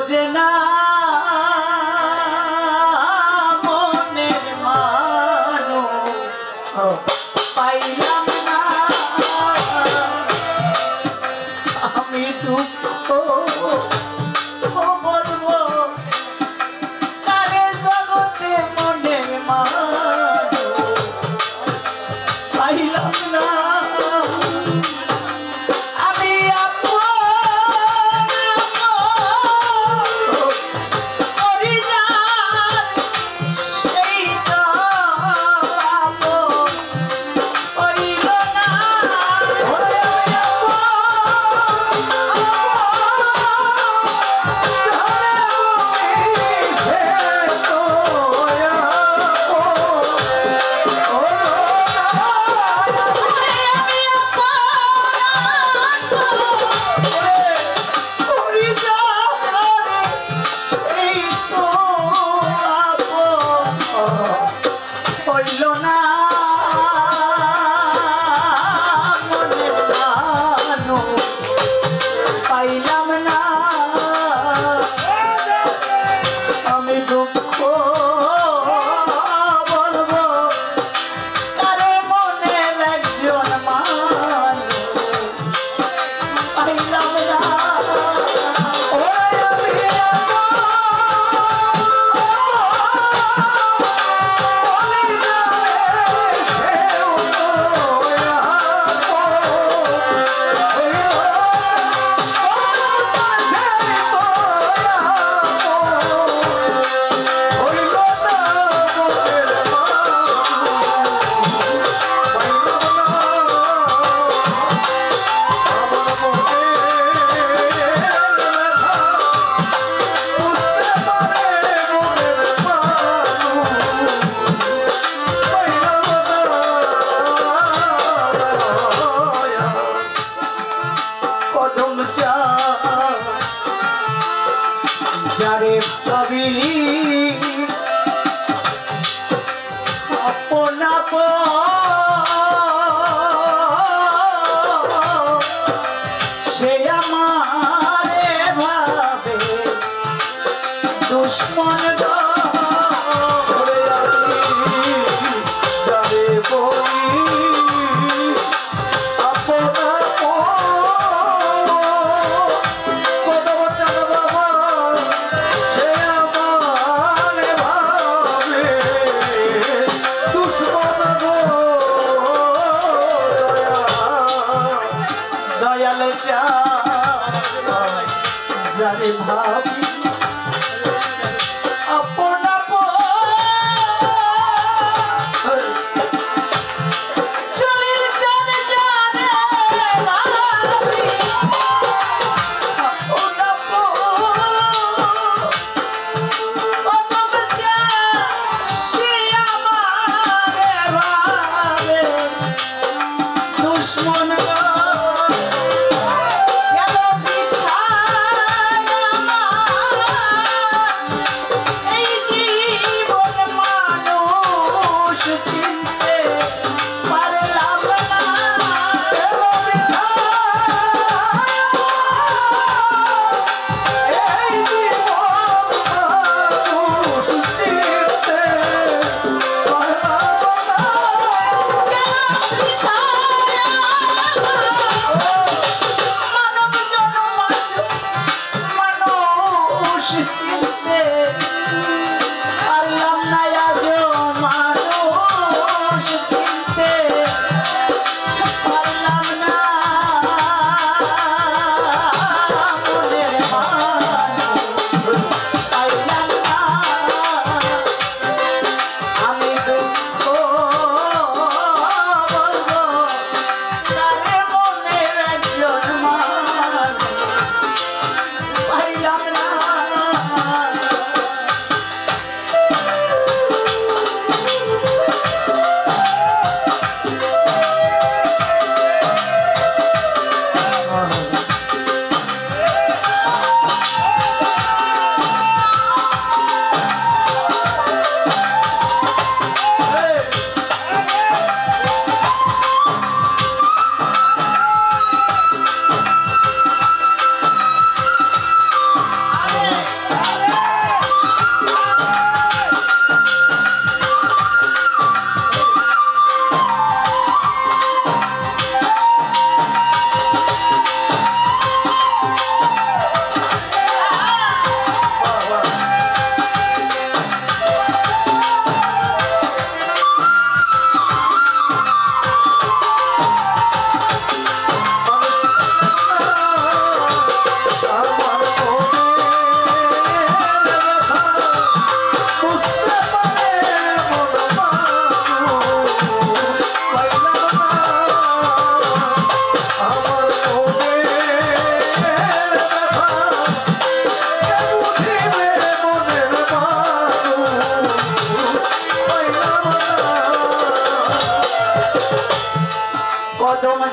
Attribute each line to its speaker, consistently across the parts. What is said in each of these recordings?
Speaker 1: বোঝে না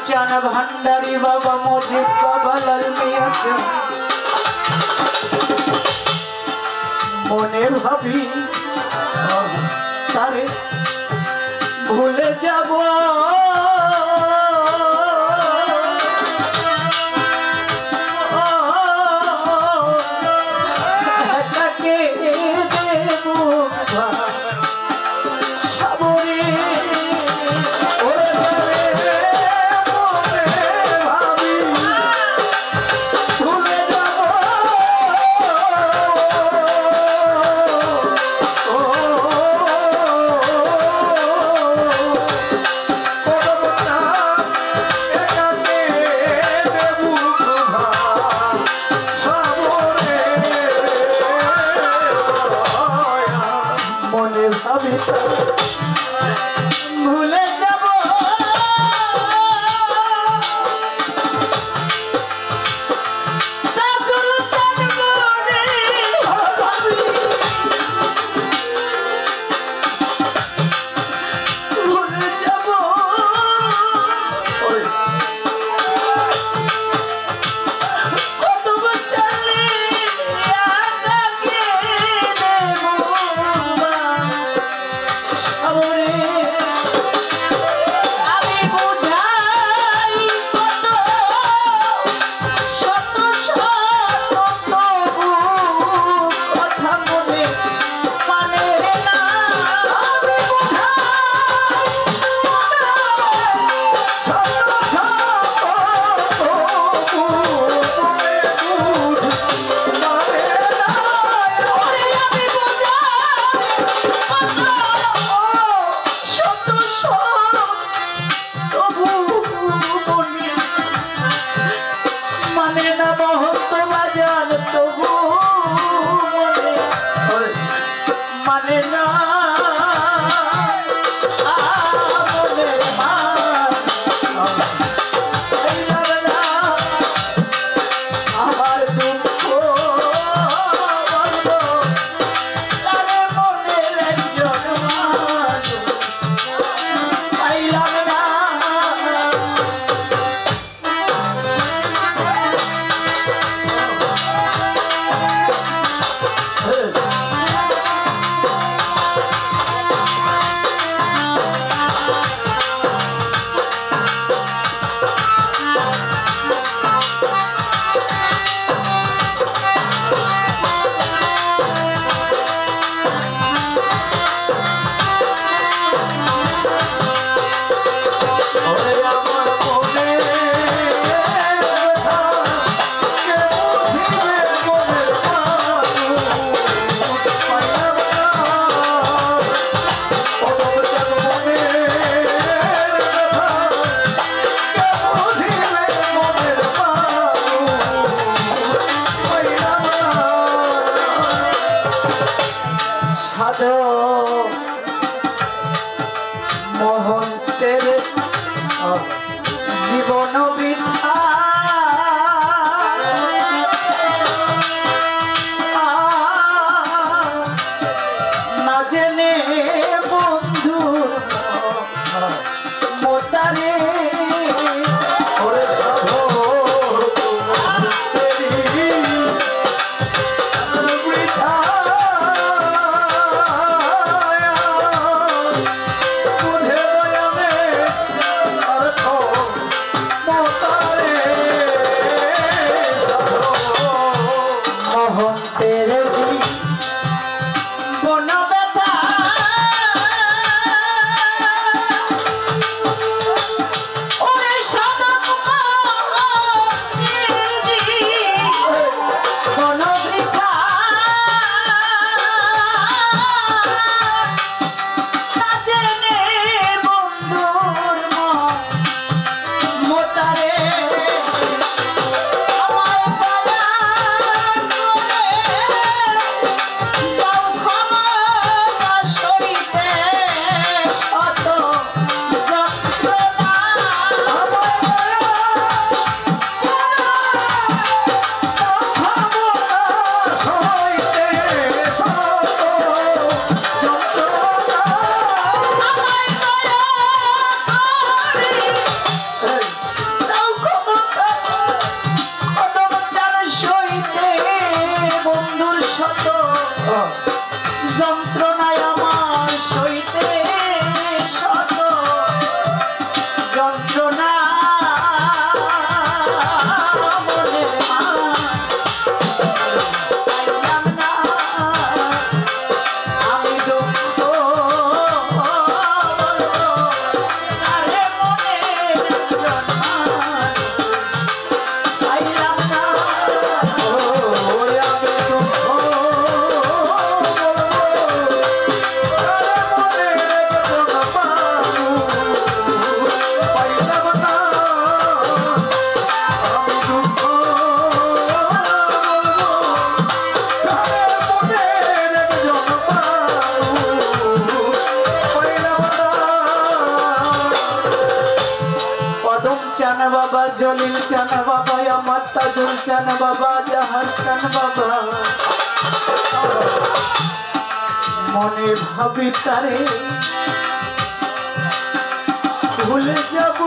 Speaker 1: চান ভান্ডারি বাবা মজিব বাবা লাল মিয়াছে মনে ভাবি তারে ভুলে যাব Thank you. go no beat. 아하. Jalil চান বাবা আমার তাজুল চান বাবা জাহান চান বাবা। মনে ভাবি তারে, ভুলে যাব